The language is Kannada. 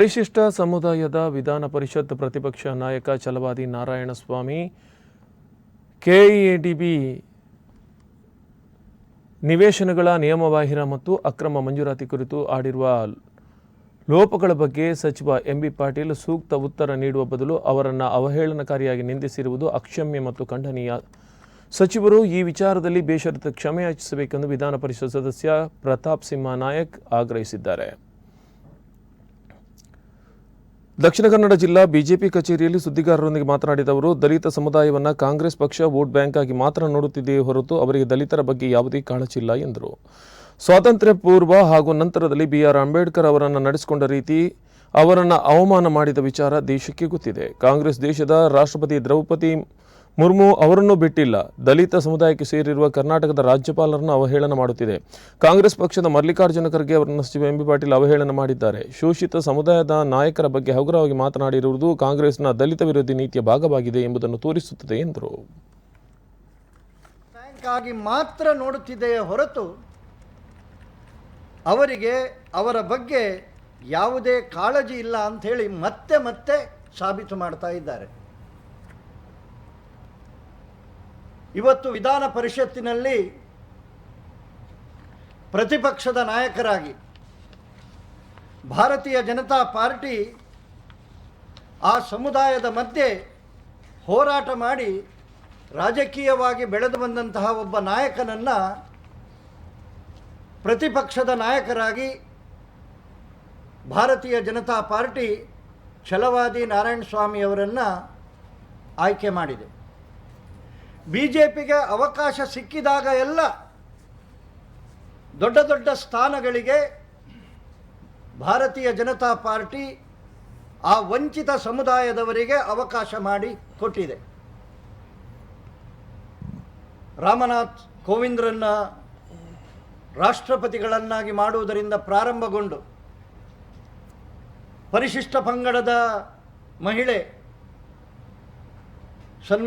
ಪರಿಶಿಷ್ಟ ಸಮುದಾಯದ ವಿಧಾನ ಪರಿಷತ್ ಪ್ರತಿಪಕ್ಷ ನಾಯಕ ಛಲವಾದಿ ನಾರಾಯಣಸ್ವಾಮಿ ಕೆಇಎಡಿಬಿ ನಿವೇಶನಗಳ ನಿಯಮಬಾಹಿರ ಮತ್ತು ಅಕ್ರಮ ಮಂಜೂರಾತಿ ಕುರಿತು ಆಡಿರುವ ಲೋಪಗಳ ಬಗ್ಗೆ ಸಚಿವ ಎಂಬಿ ಪಾಟೀಲ್ ಸೂಕ್ತ ಉತ್ತರ ನೀಡುವ ಬದಲು ಅವರನ್ನು ಅವಹೇಳನಕಾರಿಯಾಗಿ ನಿಂದಿಸಿರುವುದು ಅಕ್ಷಮ್ಯ ಮತ್ತು ಖಂಡನೀಯ. ಸಚಿವರು ಈ ವಿಚಾರದಲ್ಲಿ ಬೇಷರತ್ತು ಕ್ಷಮೆಯಾಚಿಸಬೇಕೆಂದು ವಿಧಾನ ಪರಿಷತ್ ಸದಸ್ಯ ಪ್ರತಾಪ್ ಸಿಂಹ ನಾಯಕ್ ಆಗ್ರಹಿಸಿದ್ದಾರೆ. ದಕ್ಷಿಣ ಕನ್ನಡ ಜಿಲ್ಲಾ ಬಿಜೆಪಿ ಕಚೇರಿಯಲ್ಲಿ ಸುದ್ದಿಗಾರರೊಂದಿಗೆ ಮಾತನಾಡಿದ ಅವರು, ದಲಿತ ಸಮುದಾಯವನ್ನು ಕಾಂಗ್ರೆಸ್ ಪಕ್ಷ, ವೋಟ್ ಬ್ಯಾಂಕ್ ಆಗಿ ಮಾತ್ರ ನೋಡುತ್ತಿದೆಯೇ ಹೊರತು ಅವರಿಗೆ ದಲಿತರ ಬಗ್ಗೆ ಯಾವುದೇ ಕಾಳಜಿಲ್ಲ ಎಂದರು. ಸ್ವಾತಂತ್ರ್ಯ ಪೂರ್ವ ಹಾಗೂ ನಂತರದಲ್ಲಿ ಬಿ ಆರ್ ಅಂಬೇಡ್ಕರ್ ಅವರನ್ನು ನಡೆಸಿಕೊಂಡ ರೀತಿ ಅವರನ್ನು ಅವಮಾನ ಮಾಡಿದ ವಿಚಾರ ದೇಶಕ್ಕೆ ಗೊತ್ತಿದೆ. ಕಾಂಗ್ರೆಸ್ ದೇಶದ ರಾಷ್ಟ್ರಪತಿ ದ್ರೌಪದಿ ಮುರ್ಮು ಅವರನ್ನು ಬಿಟ್ಟಿಲ್ಲ. ದಲಿತ ಸಮುದಾಯಕ್ಕೆ ಸೇರಿರುವ ಕರ್ನಾಟಕದ ರಾಜ್ಯಪಾಲರನ್ನು ಅವಹೇಳನ ಮಾಡುತ್ತಿದೆ. ಕಾಂಗ್ರೆಸ್ ಪಕ್ಷದ ಮಲ್ಲಿಕಾರ್ಜುನ ಖರ್ಗೆ ಅವರನ್ನು ಸಚಿವ ಎಂ ಬಿ ಪಾಟೀಲ್ ಅವಹೇಳನ ಮಾಡಿದ್ದಾರೆ. ಶೋಷಿತ ಸಮುದಾಯದ ನಾಯಕರ ಬಗ್ಗೆ ಹಗುರವಾಗಿ ಮಾತನಾಡಿರುವುದು ಕಾಂಗ್ರೆಸ್ನ ದಲಿತ ವಿರೋಧಿ ನೀತಿಯ ಭಾಗವಾಗಿದೆ ಎಂಬುದನ್ನು ತೋರಿಸುತ್ತದೆ ಎಂದರು. ಮಾತ್ರ ನೋಡುತ್ತಿದೆಯೇ ಹೊರತು ಅವರಿಗೆ ಅವರ ಬಗ್ಗೆ ಯಾವುದೇ ಕಾಳಜಿ ಇಲ್ಲ ಅಂಥೇಳಿ ಮತ್ತೆ ಮತ್ತೆ ಸಾಬೀತು ಮಾಡ್ತಾ ಇದ್ದಾರೆ. ಇವತ್ತು ವಿಧಾನ ಪರಿಷತ್ತಿನಲ್ಲಿ ಪ್ರತಿಪಕ್ಷದ ನಾಯಕರಾಗಿ ಭಾರತೀಯ ಜನತಾ ಪಾರ್ಟಿ ಆ ಸಮುದಾಯದ ಮಧ್ಯೆ ಹೋರಾಟ ಮಾಡಿ ರಾಜಕೀಯವಾಗಿ ಬೆಳೆದು ಬಂದಂತಹ ಒಬ್ಬ ನಾಯಕನನ್ನು ಪ್ರತಿಪಕ್ಷದ ನಾಯಕರಾಗಿ ಭಾರತೀಯ ಜನತಾ ಪಾರ್ಟಿ ಛಲವಾದಿ ನಾರಾಯಣ ಸ್ವಾಮಿ ಅವರನ್ನು ಆಯ್ಕೆ ಮಾಡಿದೆ. ಬಿ ಜೆ ಅವಕಾಶ ಸಿಕ್ಕಿದಾಗ ಎಲ್ಲ ದೊಡ್ಡ ದೊಡ್ಡ ಸ್ಥಾನಗಳಿಗೆ ಭಾರತೀಯ ಜನತಾ ಪಾರ್ಟಿ ಆ ವಂಚಿತ ಸಮುದಾಯದವರಿಗೆ ಅವಕಾಶ ಮಾಡಿ ಕೊಟ್ಟಿದೆ. ರಾಮನಾಥ್ ಕೋವಿಂದ್ರನ್ನ ರಾಷ್ಟ್ರಪತಿಗಳನ್ನಾಗಿ ಮಾಡುವುದರಿಂದ ಪ್ರಾರಂಭಗೊಂಡು ಪರಿಶಿಷ್ಟ ಪಂಗಡದ ಮಹಿಳೆ ಸನ್ಮಾನ